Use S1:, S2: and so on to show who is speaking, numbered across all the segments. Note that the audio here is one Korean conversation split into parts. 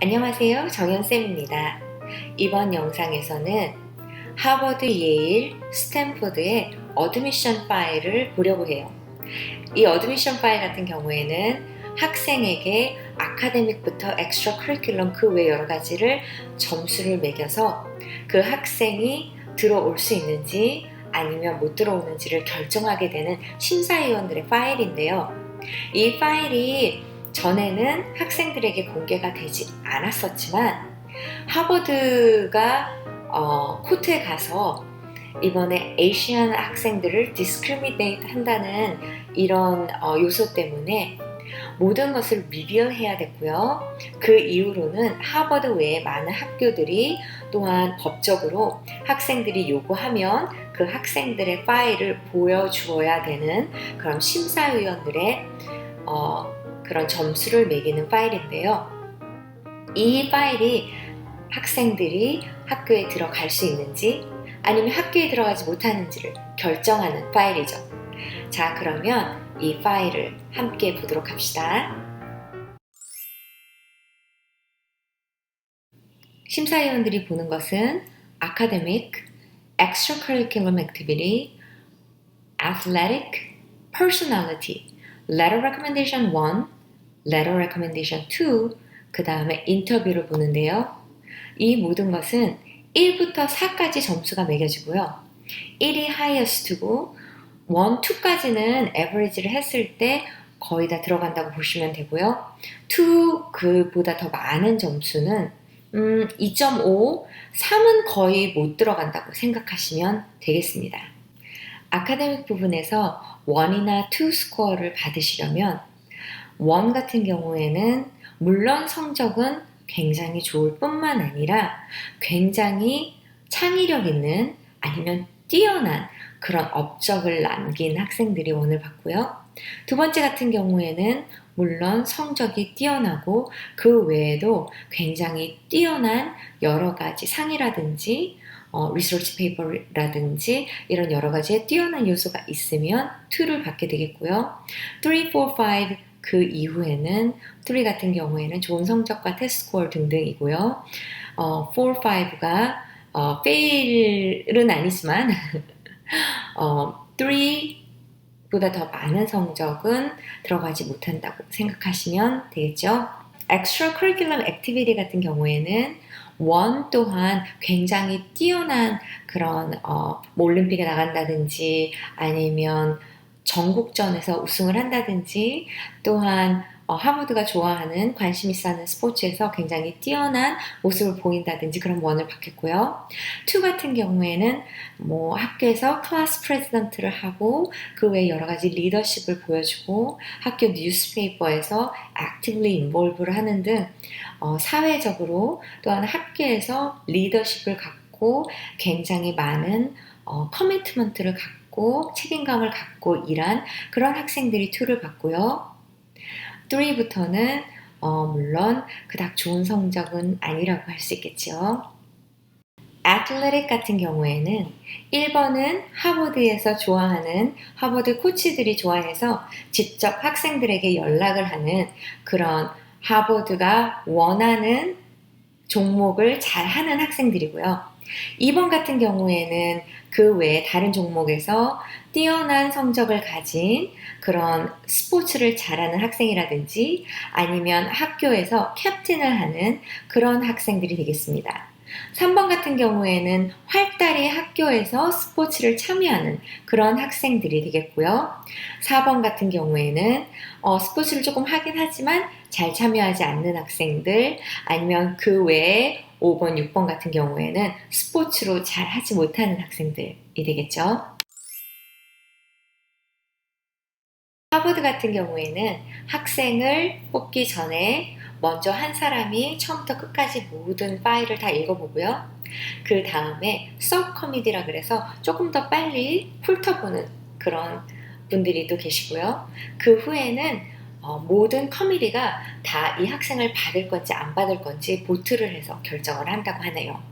S1: 안녕하세요. 정현쌤입니다. 이번 영상에서는 하버드, 예일, 스탠포드의 어드미션 파일을 보려고 해요. 이 어드미션 파일 같은 경우에는 학생에게 아카데믹부터 엑스트라 커리큘럼 그 외 여러 가지를 점수를 매겨서 그 학생이 들어올 수 있는지 아니면 못 들어오는지를 결정하게 되는 심사위원들의 파일인데요. 이 파일이 전에는 학생들에게 공개가 되지 않았었지만 하버드가 어, 코트에 가서 이번에 에이시안 학생들을 디스크리미네이트 한다는 이런 어, 요소 때문에 모든 것을 리뷰해야 됐고요. 그 이후로는 하버드 외에 많은 학교들이 또한 법적으로 학생들이 요구하면 그 학생들의 파일을 보여주어야 되는 그런 심사위원들의 어, 그런 점수를 매기는 파일인데요. 이 파일이 학생들이 학교에 들어갈 수 있는지 아니면 학교에 들어가지 못하는지를 결정하는 파일이죠. 자, 그러면 이 파일을 함께 보도록 합시다. 심사위원들이 보는 것은 academic, extracurricular activity, athletic, personality, letter recommendation 1, letter recommendation 2, 그 다음에 인터뷰를 보는데요. 이 모든 것은 1부터 4까지 점수가 매겨지고요. 1이 highest고 1, 2까지는 average를 했을 때 거의 다 들어간다고 보시면 되고요. 2 그보다 더 많은 점수는 음, 2.5, 3은 거의 못 들어간다고 생각하시면 되겠습니다. 아카데믹 부분에서 1이나 2 스코어를 받으시려면 1 같은 경우에는 물론 성적은 굉장히 좋을 뿐만 아니라 굉장히 창의력 있는 아니면 뛰어난 그런 업적을 남긴 학생들이 원을 받고요. 두 번째 같은 경우에는 물론 성적이 뛰어나고 그 외에도 굉장히 뛰어난 여러 가지 상이라든지 어, 리서치 페이퍼라든지 이런 여러 가지의 뛰어난 요소가 있으면 2를 받게 되겠고요. 3, 4, 5, 그 이후에는 3 같은 경우에는 좋은 성적과 테스트 스코어 등등이고요. 어, 4, 5가 어, fail은 아니지만 어, 3보다 더 많은 성적은 들어가지 못한다고 생각하시면 되겠죠. extracurricular activity 같은 경우에는 원 또한 굉장히 뛰어난 그런 어, 뭐 올림픽에 나간다든지 아니면 전국전에서 우승을 한다든지 또한 어, 하버드가 좋아하는 관심 있어 하는 스포츠에서 굉장히 뛰어난 모습을 보인다든지 그런 원을 받겠고요. 2 같은 경우에는 뭐 학교에서 클래스 프레지던트를 하고 그 외에 여러 가지 리더십을 보여주고 학교 뉴스페이퍼에서 액티브리 인볼브를 하는 등 어, 사회적으로 또한 학교에서 리더십을 갖고 굉장히 많은 어, 커미트먼트를 갖고 책임감을 갖고 일한 그런 학생들이 2를 받고요. 3부터는 어, 물론 그닥 좋은 성적은 아니라고 할 수 있겠죠. 아틀레틱 같은 경우에는 1번은 하버드에서 좋아하는 하버드 코치들이 좋아해서 직접 학생들에게 연락을 하는 그런 하버드가 원하는 종목을 잘 하는 학생들이고요. 2번 같은 경우에는 그 외에 다른 종목에서 뛰어난 성적을 가진 그런 스포츠를 잘하는 학생이라든지 아니면 학교에서 캡틴을 하는 그런 학생들이 되겠습니다. 3번 같은 경우에는 활달히 학교에서 스포츠를 참여하는 그런 학생들이 되겠고요. 4번 같은 경우에는 어, 스포츠를 조금 하긴 하지만 잘 참여하지 않는 학생들 아니면 그 외에 5번, 6번 같은 경우에는 스포츠로 잘 하지 못하는 학생들이 되겠죠. 하버드 같은 경우에는 학생을 뽑기 전에 먼저 한 사람이 처음부터 끝까지 모든 파일을 다 읽어보고요. 그 다음에 서 커미디라 그래서 조금 더 빨리 훑어보는 그런 분들이 또 계시고요. 그 후에는 어, 모든 커미디가 다 이 학생을 받을 건지 안 받을 건지 보트를 해서 결정을 한다고 하네요.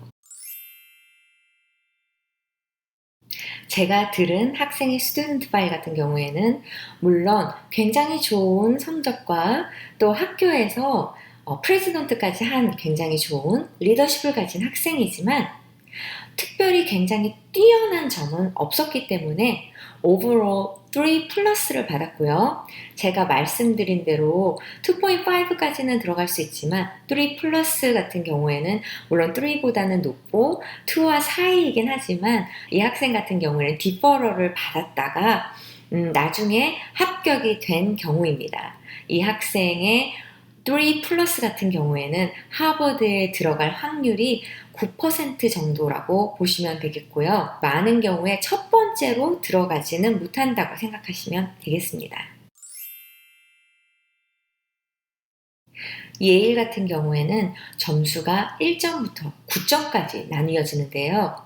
S1: 제가 들은 학생의 스튜던트 파일 같은 경우에는 물론 굉장히 좋은 성적과 또 학교에서 어, 프레지던트까지 한 굉장히 좋은 리더십을 가진 학생이지만 특별히 굉장히 뛰어난 점은 없었기 때문에 오버롤 3 플러스를 받았고요. 제가 말씀드린 대로 2.5까지는 들어갈 수 있지만 3 플러스 같은 경우에는 물론 3보다는 높고 2와 사이이긴 하지만 이 학생 같은 경우에는 디퍼러를 받았다가 음, 나중에 합격이 된 경우입니다. 이 학생의 3 플러스 같은 경우에는 하버드에 들어갈 확률이 9% 정도라고 보시면 되겠고요. 많은 경우에 첫 번째로 들어가지는 못한다고 생각하시면 되겠습니다. 예일 같은 경우에는 점수가 1점부터 9점까지 나뉘어지는데요.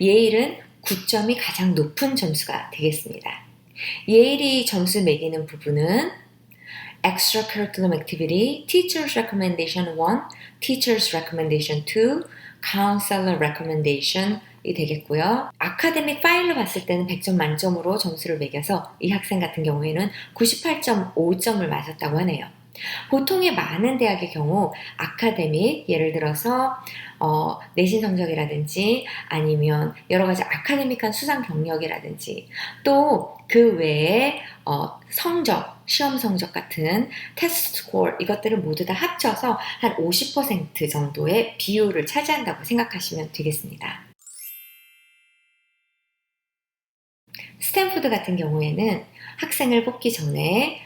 S1: 예일은 9점이 가장 높은 점수가 되겠습니다. 예일이 점수 매기는 부분은 extracurriculum activity, teacher's recommendation 1, teacher's recommendation 2, counselor recommendation 이 되겠고요. 아카데믹 파일로 봤을 때는 100점 만점으로 점수를 매겨서 이 학생 같은 경우에는 98.5점을 맞았다고 하네요. 보통의 많은 대학의 경우 아카데믹 예를 들어서 어, 내신 성적이라든지 아니면 여러 가지 아카데믹한 수상 경력이라든지 또 그 외에 어, 성적, 시험 성적 같은 테스트 스코어 이것들을 모두 다 합쳐서 한 50% 정도의 비율을 차지한다고 생각하시면 되겠습니다. 스탠포드 같은 경우에는 학생을 뽑기 전에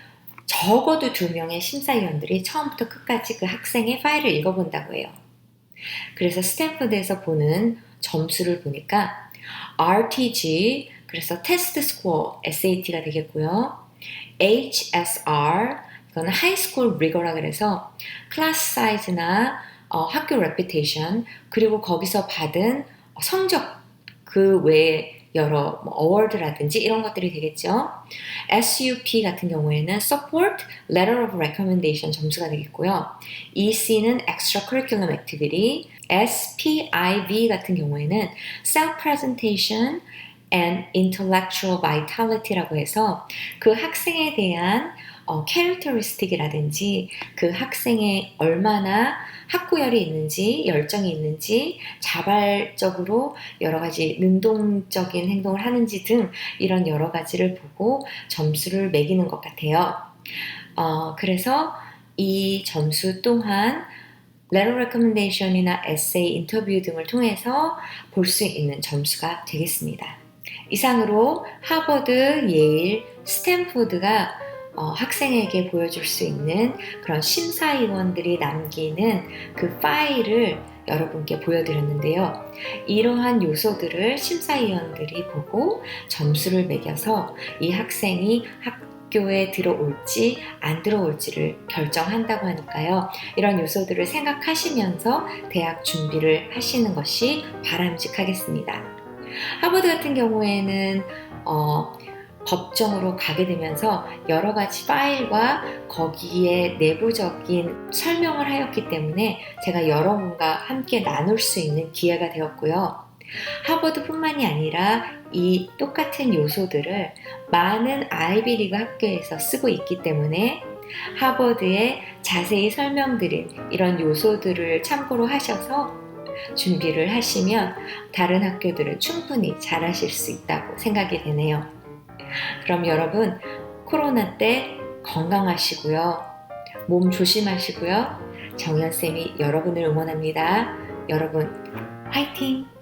S1: 적어도 두 명의 심사위원들이 처음부터 끝까지 그 학생의 파일을 읽어본다고 해요. 그래서 스탠포드에서 보는 점수를 보니까 RTG, 그래서 테스트 스코어 SAT가 되겠고요. HSR, 이거는 하이스쿨 리거라 그래서 클래스 사이즈나 어, 학교 레피테이션, 그리고 거기서 받은 성적 그 외에 여러 뭐 어워드라든지 이런 것들이 되겠죠. SUP 같은 경우에는 Support Letter of Recommendation 점수가 되겠고요. EC는 Extracurriculum Activity, SPIV 같은 경우에는 Self Presentation and Intellectual Vitality라고 해서 그 학생에 대한 어, 캐릭터리스틱이라든지 그 학생의 얼마나 학구열이 있는지 열정이 있는지 자발적으로 여러 가지 능동적인 행동을 하는지 등 이런 여러 가지를 보고 점수를 매기는 것 같아요. 어, 그래서 이 점수 또한 letter recommendation이나 essay 인터뷰 등을 통해서 볼 수 있는 점수가 되겠습니다. 이상으로 하버드, 예일, 스탠포드가 어, 학생에게 보여줄 수 있는 그런 심사위원들이 남기는 그 파일을 여러분께 보여드렸는데요. 이러한 요소들을 심사위원들이 보고 점수를 매겨서 이 학생이 학교에 들어올지 안 들어올지를 결정한다고 하니까요. 이런 요소들을 생각하시면서 대학 준비를 하시는 것이 바람직하겠습니다. 하버드 같은 경우에는 어, 법정으로 가게 되면서 여러 가지 파일과 거기에 내부적인 설명을 하였기 때문에 제가 여러분과 함께 나눌 수 있는 기회가 되었고요. 하버드뿐만이 아니라 이 똑같은 요소들을 많은 아이비리그 학교에서 쓰고 있기 때문에 하버드에 자세히 설명드린 이런 요소들을 참고로 하셔서 준비를 하시면 다른 학교들은 충분히 잘하실 수 있다고 생각이 되네요. 그럼 여러분 코로나 때 건강하시고요. 몸 조심하시고요. 정연쌤이 여러분을 응원합니다. 여러분 화이팅!